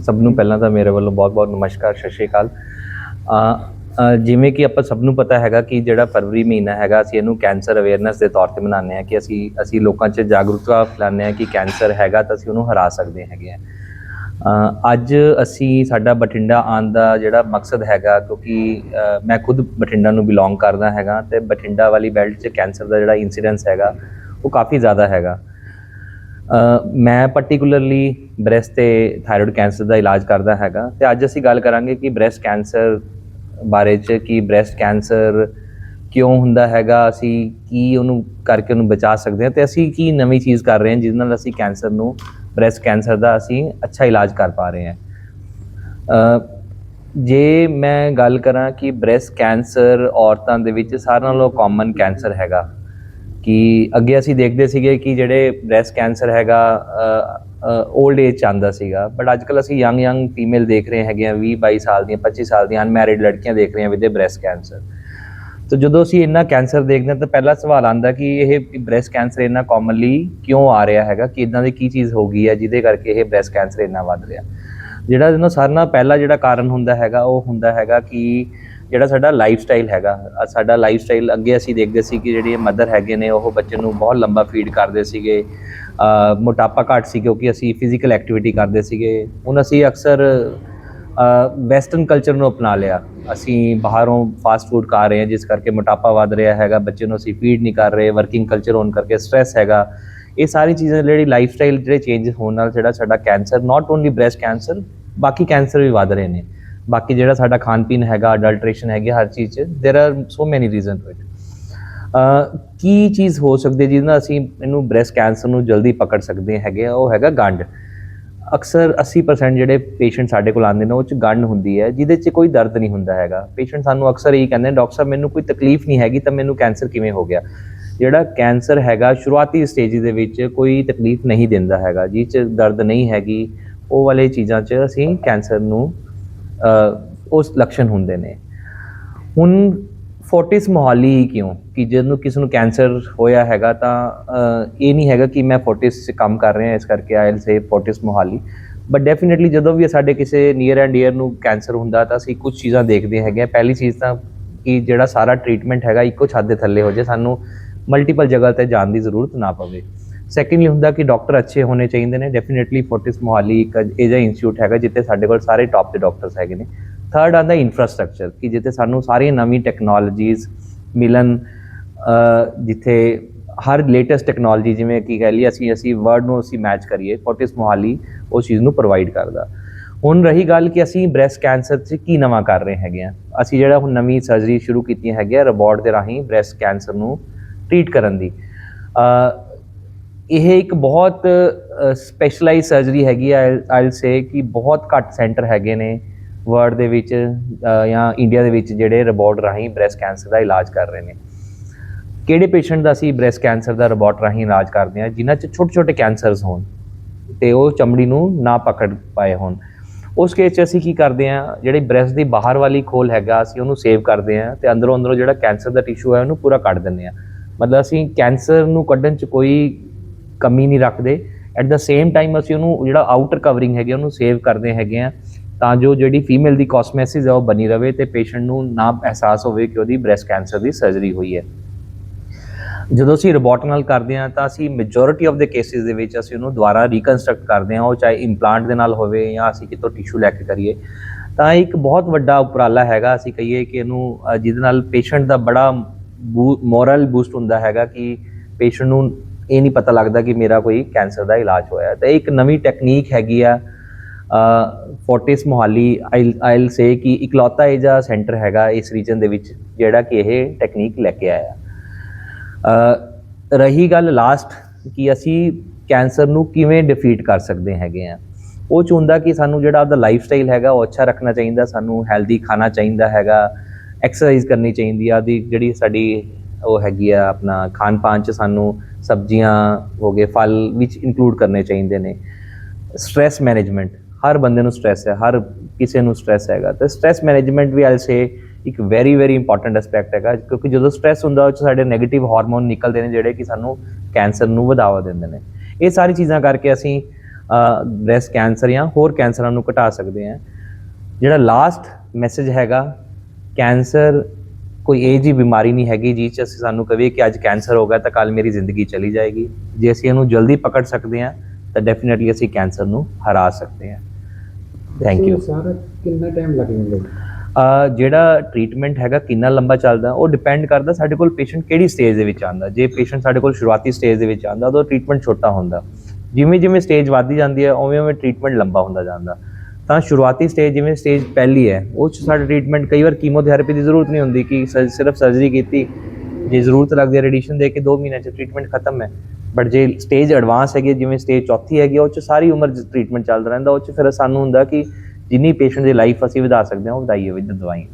ਸਭ ਨੂੰ ਪਹਿਲਾਂ ਤਾਂ ਮੇਰੇ ਵੱਲੋਂ ਬਹੁਤ-ਬਹੁਤ ਨਮਸਕਾਰ, ਸਤਿ ਸ਼੍ਰੀ ਅਕਾਲ। ਜਿਵੇਂ ਕਿ ਆਪਾਂ ਸਭ ਨੂੰ ਪਤਾ ਹੈਗਾ ਕਿ ਜਿਹੜਾ ਫਰਵਰੀ ਮਹੀਨਾ ਹੈਗਾ, ਅਸੀਂ ਇਹਨੂੰ ਕੈਂਸਰ ਅਵੇਅਰਨੈਸ ਦੇ ਤੌਰ ਤੇ ਮਨਾਉਂਦੇ ਹਾਂ ਕਿ ਅਸੀਂ ਅਸੀਂ ਲੋਕਾਂ 'ਚ ਜਾਗਰੂਕਤਾ ਫੈਲਾਉਂਦੇ ਹਾਂ ਕਿ ਕੈਂਸਰ ਹੈਗਾ ਤਾਂ ਅਸੀਂ ਉਹਨੂੰ ਹਰਾ ਸਕਦੇ ਹੈਗੇ ਆ ਅੱਜ ਅਸੀਂ ਸਾਡਾ ਬਠਿੰਡਾ ਆਉਣ ਦਾ ਜਿਹੜਾ ਮਕਸਦ ਹੈਗਾ, ਕਿਉਂਕਿ ਮੈਂ ਖੁਦ ਬਠਿੰਡਾ ਨੂੰ ਬਿਲੋਂਗ ਕਰਦਾ ਹੈਗਾ ਤੇ ਬਠਿੰਡਾ ਵਾਲੀ ਬੈਲਟ 'ਚ ਕੈਂਸਰ ਦਾ ਜਿਹੜਾ ਇਨਸੀਡੈਂਸ ਹੈਗਾ, ਉਹ ਕਾਫੀ ਜ਼ਿਆਦਾ ਹੈਗਾ। ਮੈਂ ਪਾਰਟਿਕੂਲਰਲੀ ਬ੍ਰੈਸਟ ਤੇ ਥਾਇਰੋਇਡ ਕੈਂਸਰ ਦਾ ਇਲਾਜ ਕਰਦਾ ਹੈਗਾ ਤੇ ਅੱਜ ਅਸੀਂ ਗੱਲ ਕਰਾਂਗੇ ਕਿ ਬ੍ਰੈਸਟ ਕੈਂਸਰ ਬਾਰੇ ਚ ਕਿ ਬ੍ਰੈਸਟ ਕੈਂਸਰ ਕਿਉਂ ਹੁੰਦਾ ਹੈਗਾ, ਅਸੀਂ ਕੀ ਉਹਨੂੰ ਕਰਕੇ ਉਹਨੂੰ ਬਚਾ ਸਕਦੇ ਹਾਂ ਤੇ ਅਸੀਂ ਕੀ ਨਵੀਂ ਚੀਜ਼ ਕਰ ਰਹੇ ਹਾਂ ਜਿਸ ਨਾਲ ਅਸੀਂ ਕੈਂਸਰ ਨੂੰ ਬ੍ਰੈਸਟ ਕੈਂਸਰ ਦਾ ਅਸੀਂ ਅੱਛਾ ਇਲਾਜ ਕਰ ਪਾ ਰਹੇ ਹਾਂ। ਜੇ ਮੈਂ ਗੱਲ ਕਰਾਂ ਕਿ ਬ੍ਰੈਸਟ ਕੈਂਸਰ ਔਰਤਾਂ ਦੇ ਵਿੱਚ ਸਾਰਿਆਂ ਨਾਲੋਂ ਕਾਮਨ ਕੈਂਸਰ ਹੈਗਾ ਕਿ ਅੱਗੇ ਅਸੀਂ ਦੇਖਦੇ ਸੀਗੇ ਕਿ ਜਿਹੜੇ ਬ੍ਰੈਸਟ ਕੈਂਸਰ ਹੈਗਾ 올ਡ ਏਜ ਚ ਆਂਦਾ ਸੀਗਾ। ਬਟ ਅੱਜ ਕੱਲ ਅਸੀਂ ਯੰਗ ਯੰਗ ਫੀਮੇਲ ਦੇਖ ਰਹੇ ਹੈਗੇ ਆ 20 22 ਸਾਲ ਦੀਆਂ 25 ਸਾਲ ਦੀਆਂ ਅਨਮੈਰਿਡ ਲੜਕੀਆਂ ਦੇਖ ਰਹੇ ਹਾਂ ਵਿਦ ਬ੍ਰੈਸਟ ਕੈਂਸਰ ਤਾਂ ਜਦੋਂ ਅਸੀਂ ਇੰਨਾ ਕੈਂਸਰ ਦੇਖਦੇ ਹਾਂ, ਤਾਂ ਪਹਿਲਾ ਸਵਾਲ ਆਂਦਾ ਕਿ ਇਹ ਬ੍ਰੈਸਟ ਕੈਂਸਰ ਇੰਨਾ ਕਾਮਨਲੀ ਕਿਉਂ ਆ ਰਿਹਾ ਹੈਗਾ? ਕਿ ਇਦਾਂ ਦੀ ਕੀ ਚੀਜ਼ ਹੋ ਗਈ ਹੈ ਜਿਹਦੇ ਕਰਕੇ ਇਹ ਬ੍ਰੈਸਟ ਕੈਂਸਰ ਇੰਨਾ ਵੱਧ ਰਿਹਾ? ਜਿਹੜਾ ਇਹਨਾਂ ਸਾਰਿਆਂ ਨਾਲੋਂ ਪਹਿਲਾ ਜਿਹੜਾ ਕਾਰਨ ਹੁੰਦਾ ਹੈਗਾ, ਉਹ ਹੁੰਦਾ ਹੈਗਾ ਕਿ ਜਿਹੜਾ ਸਾਡਾ ਲਾਈਫ ਸਟਾਈਲ ਹੈਗਾ ਸਾਡਾ ਲਾਈਫ ਸਟਾਈਲ ਅੱਗੇ ਅਸੀਂ ਦੇਖਦੇ ਸੀ ਕਿ ਜਿਹੜੀ ਮਦਰ ਹੈਗੇ ਨੇ, ਉਹ ਬੱਚੇ ਨੂੰ ਬਹੁਤ ਲੰਬਾ ਫੀਡ ਕਰਦੇ ਸੀਗੇ ਮੋਟਾਪਾ ਘੱਟ ਸੀ ਕਿਉਂਕਿ ਅਸੀਂ ਫਿਜ਼ੀਕਲ ਐਕਟੀਵਿਟੀ ਕਰਦੇ ਸੀਗੇ। ਹੁਣ ਅਸੀਂ ਅਕਸਰ ਵੈਸਟਰਨ ਕਲਚਰ ਨੂੰ ਅਪਣਾ ਲਿਆ। ਅਸੀਂ ਬਾਹਰੋਂ ਫਾਸਟ ਫੂਡ ਖਾ ਰਹੇ ਹਾਂ, ਜਿਸ ਕਰਕੇ ਮੋਟਾਪਾ ਵੱਧ ਰਿਹਾ ਹੈਗਾ, ਬੱਚੇ ਨੂੰ ਅਸੀਂ ਫੀਡ ਨਹੀਂ ਕਰ ਰਹੇ ਵਰਕਿੰਗ ਕਲਚਰ ਹੋਣ ਕਰਕੇ ਸਟ੍ਰੈਸ ਹੈਗਾ। ਇਹ ਸਾਰੀ ਚੀਜ਼ਾਂ ਜਿਹੜੀ ਲਾਈਫ ਸਟਾਈਲ ਜਿਹੜੇ ਚੇਂਜ ਹੋਣ ਨਾਲ ਜਿਹੜਾ ਸਾਡਾ cancer not only breast cancer ਬਾਕੀ ਕੈਂਸਰ ਵੀ ਵੱਧ ਰਹੇ ਨੇ। ਬਾਕੀ ਜਿਹੜਾ ਸਾਡਾ ਖਾਣ ਪੀਣ ਹੈਗਾ ਅਡਲਟ੍ਰੇਸ਼ਨ ਹੈਗੀ ਹਰ ਚੀਜ਼ 'ਚ there are so many reason to it uh, ਕੀ ਚੀਜ਼ ਹੋ ਸਕਦੀ ਹੈ ਜਿਹਦੇ ਨਾਲ ਅਸੀਂ ਇਹਨੂੰ ਬ੍ਰੈਸਟ ਕੈਂਸਰ ਨੂੰ ਜਲਦੀ ਪਕੜ ਸਕਦੇ ਹੈਗੇ ਆ, ਉਹ ਹੈਗਾ ਗੰਢ ਅਕਸਰ 80% ਜਿਹੜੇ ਪੇਸ਼ੈਂਟ ਸਾਡੇ ਕੋਲ ਆਉਂਦੇ ਨੇ ਉਹ ਚ ਗੰਢ ਹੁੰਦੀ ਹੈ ਜਿਹਦੇ 'ਚ ਕੋਈ ਦਰਦ ਨਹੀਂ ਹੁੰਦਾ ਹੈਗਾ ਪੇਸ਼ੈਂਟ ਸਾਨੂੰ ਅਕਸਰ ਇਹੀ ਕਹਿੰਦੇ ਨੇ ਡਾਕਟਰ ਸਾਹਿਬ ਮੈਨੂੰ ਕੋਈ ਤਕਲੀਫ ਨਹੀਂ ਹੈਗੀ ਤਾਂ ਮੈਨੂੰ ਕੈਂਸਰ ਕਿਵੇਂ ਹੋ ਗਿਆ ਜਿਹੜਾ ਕੈਂਸਰ ਹੈਗਾ ਸ਼ੁਰੂਆਤੀ ਸਟੇਜ ਦੇ ਵਿੱਚ ਕੋਈ ਤਕਲੀਫ ਨਹੀਂ ਦਿੰਦਾ ਹੈਗਾ ਜਿਹ 'ਚ ਦਰਦ ਨਹੀਂ ਹੈਗੀ ਉਹ ਵਾਲੇ ਚੀਜ਼ਾਂ 'ਚ ਅਸੀਂ ਕੈਂਸਰ ਨੂੰ ਅ, ਉਸ ਲੱਛਣ ਹੁੰਦੇ ਨੇ। ਹੁਣ ਫੋਰਟਿਸ ਮੋਹਾਲੀ ਹੀ ਕਿਉਂ? ਕਿ ਜਦੋਂ ਕਿਸੇ ਨੂੰ ਕੈਂਸਰ ਹੋਇਆ ਹੈਗਾ ਤਾਂ ਇਹ ਨਹੀਂ ਹੈਗਾ ਕਿ ਮੈਂ ਫੋਰਟਿਸ 'ਚ ਕੰਮ ਕਰ ਰਿਹਾ, ਇਸ ਕਰਕੇ I'll will say Fortis Mohali. But definitely ਜਦੋਂ ਵੀ ਸਾਡੇ ਕਿਸੇ ਨੀਅਰ ਐਂਡ ਡੀਅਰ ਨੂੰ ਕੈਂਸਰ ਹੁੰਦਾ ਤਾਂ ਅਸੀਂ ਕੁਝ ਚੀਜ਼ਾਂ ਦੇਖਦੇ ਹੈਗੇ ਆ ਪਹਿਲੀ ਚੀਜ਼ ਤਾਂ ਕਿ ਜਿਹੜਾ ਸਾਰਾ ਟ੍ਰੀਟਮੈਂਟ ਹੈਗਾ, ਇੱਕੋ ਛੱਤ ਦੇ ਥੱਲੇ ਹੋ ਜਾਏ, ਸਾਨੂੰ ਮਲਟੀਪਲ ਜਗ੍ਹਾ ਤੇ ਜਾਣ ਦੀ ਜ਼ਰੂਰਤ ਨਾ ਪਵੇ। ਸੈਕੰਡਲੀ ਹੁੰਦਾ ਕਿ ਡਾਕਟਰ ਅੱਛੇ ਹੋਣੇ ਚਾਹੀਦੇ ਨੇ ਡੈਫੀਨਿਟਲੀ ਫੋਰਟਿਸ ਮੋਹਾਲੀ ਇੱਕ ਅਜਿਹਾ ਇੰਸਟੀਚਿਊਟ ਹੈਗਾ ਜਿੱਥੇ ਸਾਡੇ ਕੋਲ ਸਾਰੇ ਟਾਪ ਦੇ ਡਾਕਟਰਸ ਹੈਗੇ ਨੇ। ਥਰਡ ਆਂਦਾ ਇਨਫਰਾਸਟ੍ਰਕਚਰ ਕਿ ਜਿੱਥੇ ਸਾਨੂੰ ਸਾਰੀਆਂ ਨਵੀਂ ਟੈਕਨੋਲੋਜੀਜ਼ ਮਿਲਣ ਜਿੱਥੇ ਹਰ ਲੇਟੈਸਟ ਟੈਕਨੋਲੋਜੀ ਜਿਵੇਂ ਕੀ ਕਹਿ ਲਈ ਅਸੀਂ ਅਸੀਂ ਵਰਡ ਨੂੰ ਅਸੀਂ ਮੈਚ ਕਰੀਏ ਫੋਰਟਿਸ ਮੋਹਾਲੀ ਉਸ ਚੀਜ਼ ਨੂੰ ਪ੍ਰੋਵਾਈਡ ਕਰਦਾ। ਹੁਣ ਰਹੀ ਗੱਲ ਕਿ ਅਸੀਂ ਬ੍ਰੈਸਟ ਕੈਂਸਰ 'ਚ ਕੀ ਨਵਾਂ ਕਰ ਰਹੇ ਹੈਗੇ ਆ। ਅਸੀਂ ਜਿਹੜਾ ਹੁਣ ਨਵੀਂ ਸਰਜਰੀ ਸ਼ੁਰੂ ਕੀਤੀ ਹੈਗੀ ਆ ਰੋਬੋਟ ਦੇ ਰਾਹੀਂ ਬ੍ਰੈਸਟ ਕੈਂਸਰ ਨੂੰ ਟ੍ਰੀਟ ਕਰਨ ਦੀ। ਇਹ ਇੱਕ ਬਹੁਤ ਸਪੈਸ਼ਲਾਈਜ਼ ਸਰਜਰੀ ਹੈਗੀ ਆ ਆਈਲ ਸੇ ਕਿ ਬਹੁਤ ਘੱਟ ਸੈਂਟਰ ਹੈਗੇ ਨੇ ਵਰਲਡ ਦੇ ਵਿੱਚ ਜਾਂ ਇੰਡੀਆ ਦੇ ਵਿੱਚ ਜਿਹੜੇ ਰੋਬੋਟ ਰਾਹੀਂ ਬ੍ਰੈਸਟ ਕੈਂਸਰ ਦਾ ਇਲਾਜ ਕਰ ਰਹੇ ਨੇ। ਕਿਹੜੇ ਪੇਸ਼ੈਂਟ ਦਾ ਅਸੀਂ ਬ੍ਰੈਸਟ ਕੈਂਸਰ ਦਾ ਰੋਬੋਟ ਰਾਹੀਂ ਇਲਾਜ ਕਰਦੇ ਹਾਂ, ਜਿਨ੍ਹਾਂ 'ਚ ਛੋਟੇ ਛੋਟੇ ਕੈਂਸਰਸ ਹੋਣ ਤੇ ਉਹ ਚਮੜੀ ਨੂੰ ਨਾ ਪਕੜ ਪਾਏ ਹੋਣ। ਉਸ ਕੇਸ 'ਚ ਅਸੀਂ ਕੀ ਕਰਦੇ ਹਾਂ, ਜਿਹੜੇ ਬ੍ਰੈਸਟ ਦੀ ਬਾਹਰ ਵਾਲੀ ਖੋਲ ਹੈਗਾ, ਅਸੀਂ ਉਹਨੂੰ ਸੇਵ ਕਰਦੇ ਹਾਂ ਤੇ ਅੰਦਰੋਂ ਅੰਦਰੋਂ ਜਿਹੜਾ ਕੈਂਸਰ ਦਾ ਟਿਸ਼ੂ ਹੈ ਉਹਨੂੰ ਪੂਰਾ ਕੱਢ ਦਿੰਦੇ ਹਾਂ। ਮਤਲਬ ਅਸੀਂ ਕੈਂਸਰ ਨੂੰ ਕੱਢਣ 'ਚ ਕੋਈ ਕਮੀ ਨਹੀਂ ਰੱਖਦੇ। ਐਟ ਦਾ ਸੇਮ ਟਾਈਮ ਅਸੀਂ ਉਹਨੂੰ ਜਿਹੜਾ ਆਊਟਰ ਕਵਰਿੰਗ ਹੈਗੇ ਉਹਨੂੰ ਸੇਵ ਕਰਦੇ ਹੈਗੇ ਆ ਤਾਂ ਜੋ ਜਿਹੜੀ ਫੀਮੇਲ ਦੀ ਕਾਸਮੈਸਿਸ ਹੈ ਉਹ ਬਣੀ ਰਵੇ ਤੇ ਪੇਸ਼ੈਂਟ ਨੂੰ ਨਾ ਅਹਿਸਾਸ ਹੋਵੇ ਕਿ ਉਹਦੀ ਬ੍ਰੈਸਟ ਕੈਂਸਰ ਦੀ ਸਰਜਰੀ ਹੋਈ ਹੈ। ਜਦੋਂ ਅਸੀਂ ਰੋਬੋਟ ਨਾਲ ਕਰਦੇ ਹਾਂ ਤਾਂ ਅਸੀਂ ਮੈਜੋਰਿਟੀ ਆਫ ਦੇ ਕੇਸਿਸ ਦੇ ਵਿੱਚ ਅਸੀਂ ਉਹਨੂੰ ਦੁਬਾਰਾ ਰੀਕਨਸਟਰਕਟ ਕਰਦੇ ਹਾਂ, ਉਹ ਚਾਹੇ ਇੰਪਲਾਂਟ ਦੇ ਨਾਲ ਹੋਵੇ ਜਾਂ ਅਸੀਂ ਕਿਤੋਂ ਟਿਸ਼ੂ ਲੈ ਕੇ ਕਰੀਏ। ਤਾਂ ਇੱਕ ਬਹੁਤ ਵੱਡਾ ਉਪਰਾਲਾ ਹੈਗਾ, ਅਸੀਂ ਕਹੀਏ ਕਿ ਇਹਨੂੰ ਜਿਹਦੇ ਨਾਲ ਪੇਸ਼ੈਂਟ ਦਾ ਬੜਾ ਮੋਰਲ ਬੂਸਟ ਹੁੰਦਾ ਹੈਗਾ ਕਿ ਪੇਸ਼ੈਂਟ ਨੂੰ ਇਹ ਨਹੀਂ ਪਤਾ ਲੱਗਦਾ ਕਿ ਮੇਰਾ ਕੋਈ ਕੈਂਸਰ ਦਾ ਇਲਾਜ ਹੋਇਆ ਤਾਂ ਇਹ ਇੱਕ ਨਵੀਂ ਟੈਕਨੀਕ ਹੈਗੀ ਆ ਫੋਰਟਿਸ ਮੋਹਾਲੀ ਆਈਲ ਸੇ ਕਿ ਇਕਲੌਤਾ ਇਹ ਜਿਹਾ ਸੈਂਟਰ ਹੈਗਾ ਇਸ ਰੀਜਨ ਦੇ ਵਿੱਚ ਜਿਹੜਾ ਕਿ ਇਹ ਟੈਕਨੀਕ ਲੈ ਕੇ ਆਇਆ। ਰਹੀ ਗੱਲ ਲਾਸਟ ਕਿ ਅਸੀਂ ਕੈਂਸਰ ਨੂੰ ਕਿਵੇਂ ਡਿਫੀਟ ਕਰ ਸਕਦੇ ਹੈਗੇ ਆ। ਉਹ ਚ ਹੁੰਦਾ ਕਿ ਸਾਨੂੰ ਜਿਹੜਾ ਆਪਦਾ ਲਾਈਫ ਸਟਾਈਲ ਹੈਗਾ ਉਹ ਅੱਛਾ ਰੱਖਣਾ ਚਾਹੀਦਾ, ਸਾਨੂੰ ਹੈਲਦੀ ਖਾਣਾ ਚਾਹੀਦਾ ਹੈਗਾ ਐਕਸਰਸਾਈਜ਼ ਕਰਨੀ ਚਾਹੀਦੀ ਆ ਦੀ ਜਿਹੜੀ ਸਾਡੀ ਉਹ ਹੈਗੀ ਆ ਆਪਣਾ ਖਾਣ ਪਾਣ ਚ ਸਾਨੂੰ ਸਬਜ਼ੀਆਂ ਹੋ ਗਏ, ਫਲ ਵਿੱਚ ਇਨਕਲੂਡ ਕਰਨੇ ਚਾਹੀਦੇ ਨੇ। ਸਟ੍ਰੈਸ ਮੈਨੇਜਮੈਂਟ ਹਰ ਬੰਦੇ ਨੂੰ ਸਟ੍ਰੈਸ ਹੈ, ਹਰ ਕਿਸੇ ਨੂੰ ਸਟ੍ਰੈਸ ਹੈਗਾ। ਤੇ ਸਟ੍ਰੈਸ ਮੈਨੇਜਮੈਂਟ ਵੀ ਆਈ ਸੇ ਇੱਕ ਵੈਰੀ ਵੈਰੀ ਇੰਪੋਰਟੈਂਟ ਐਸਪੈਕਟ ਹੈਗਾ, ਕਿਉਂਕਿ ਜਦੋਂ ਸਟ੍ਰੈਸ ਹੁੰਦਾ, ਉਹ 'ਚ ਸਾਡੇ 네ਗੇਟਿਵ ਹਾਰਮੋਨ ਨਿਕਲਦੇ ਨੇ, ਜਿਹੜੇ ਕਿ ਸਾਨੂੰ ਕੈਂਸਰ ਨੂੰ ਵਧਾਵਾ ਦਿੰਦੇ ਨੇ। ਇਹ ਸਾਰੀ ਚੀਜ਼ਾਂ ਕਰਕੇ ਅਸੀਂ ਬ੍ਰੈਸਟ ਕੈਂਸਰ ਜਾਂ ਹੋਰ ਕੈਂਸਰਾਂ ਨੂੰ ਘਟਾ ਸਕਦੇ ਹਾਂ। ਜਿਹੜਾ ਲਾਸਟ ਮੈਸੇਜ ਹੈਗਾ ਕੈਂਸਰ ਕੋਈ ਏਜ ਦੀ ਬਿਮਾਰੀ ਨਹੀਂ ਹੈਗੀ ਜਿਸ 'ਚ ਅਸੀਂ ਸਾਨੂੰ ਕਹੀਏ ਕਿ ਅੱਜ ਕੈਂਸਰ ਹੋ ਗਿਆ ਤਾਂ ਕੱਲ ਮੇਰੀ ਜ਼ਿੰਦਗੀ ਚਲੀ ਜਾਏਗੀ। ਜੇ ਅਸੀਂ ਇਹਨੂੰ ਜਲਦੀ ਪਕੜ ਸਕਦੇ ਹਾਂ ਤਾਂ ਡੈਫੀਨਿਟਲੀ ਅਸੀਂ ਕੈਂਸਰ ਨੂੰ ਹਰਾ ਸਕਦੇ ਹਾਂ। ਥੈਂਕ ਯੂ ਸਰ ਕਿੰਨਾ ਟਾਈਮ ਲੱਗ ਜਾਂਦਾ? ਜਿਹੜਾ ਟ੍ਰੀਟਮੈਂਟ ਹੈਗਾ ਕਿੰਨਾ ਲੰਬਾ ਚੱਲਦਾ ਉਹ ਡਿਪੈਂਡ ਕਰਦਾ ਸਾਡੇ ਕੋਲ ਪੇਸ਼ੈਂਟ ਕਿਹੜੀ ਸਟੇਜ ਦੇ ਵਿੱਚ ਆਂਦਾ ਜੇ ਪੇਸ਼ੈਂਟ ਸਾਡੇ ਕੋਲ ਸ਼ੁਰੂਆਤੀ ਸਟੇਜ ਦੇ ਵਿੱਚ ਆਂਦਾ ਤਾਂ ਟ੍ਰੀਟਮੈਂਟ ਛੋਟਾ ਹੁੰਦਾ। ਜਿਵੇਂ ਜਿਵੇਂ ਸਟੇਜ ਵੱਧਦੀ ਜਾਂਦੀ ਹੈ ਉਵੇਂ ਉਵੇਂ ਟ੍ਰੀਟਮੈਂਟ ਲੰਬਾ ਹੁੰਦਾ ਜਾਂਦਾ। ਤਾਂ ਸ਼ੁਰੂਆਤੀ ਸਟੇਜ ਜਿਵੇਂ ਸਟੇਜ ਪਹਿਲੀ ਹੈ ਉਹ 'ਚ ਸਾਡਾ ਟ੍ਰੀਟਮੈਂਟ ਕਈ ਵਾਰ ਕੀਮੋਥੈਰੇਪੀ ਦੀ ਜ਼ਰੂਰਤ ਨਹੀਂ ਹੁੰਦੀ ਕਿ ਸ- ਸਿਰਫ ਸਰਜਰੀ ਕੀਤੀ ਜੇ ਜ਼ਰੂਰਤ ਲੱਗਦੀ ਹੈ ਰੇਡੀਏਸ਼ਨ ਦੇ ਕੇ 2 ਮਹੀਨਿਆਂ 'ਚ ਟ੍ਰੀਟਮੈਂਟ ਖਤਮ ਹੈ। ਬਟ ਜੇ ਸਟੇਜ ਐਡਵਾਂਸ ਹੈਗੀ ਹੈ, ਜਿਵੇਂ ਸਟੇਜ ਚੌਥੀ ਹੈਗੀ ਹੈ, ਉਹ 'ਚ ਸਾਰੀ ਉਮਰ ਟ੍ਰੀਟਮੈਂਟ ਚੱਲਦਾ ਰਹਿੰਦਾ ਉਹ 'ਚ ਫਿਰ ਸਾਨੂੰ ਹੁੰਦਾ ਕਿ ਜਿੰਨੀ ਪੇਸ਼ੈਂਟ ਦੀ ਲਾਈਫ ਅਸੀਂ ਵਧਾ ਸਕਦੇ ਹਾਂ ਉਹ ਵਧਾਈਏ ਵਿਦ ਦਵਾਈ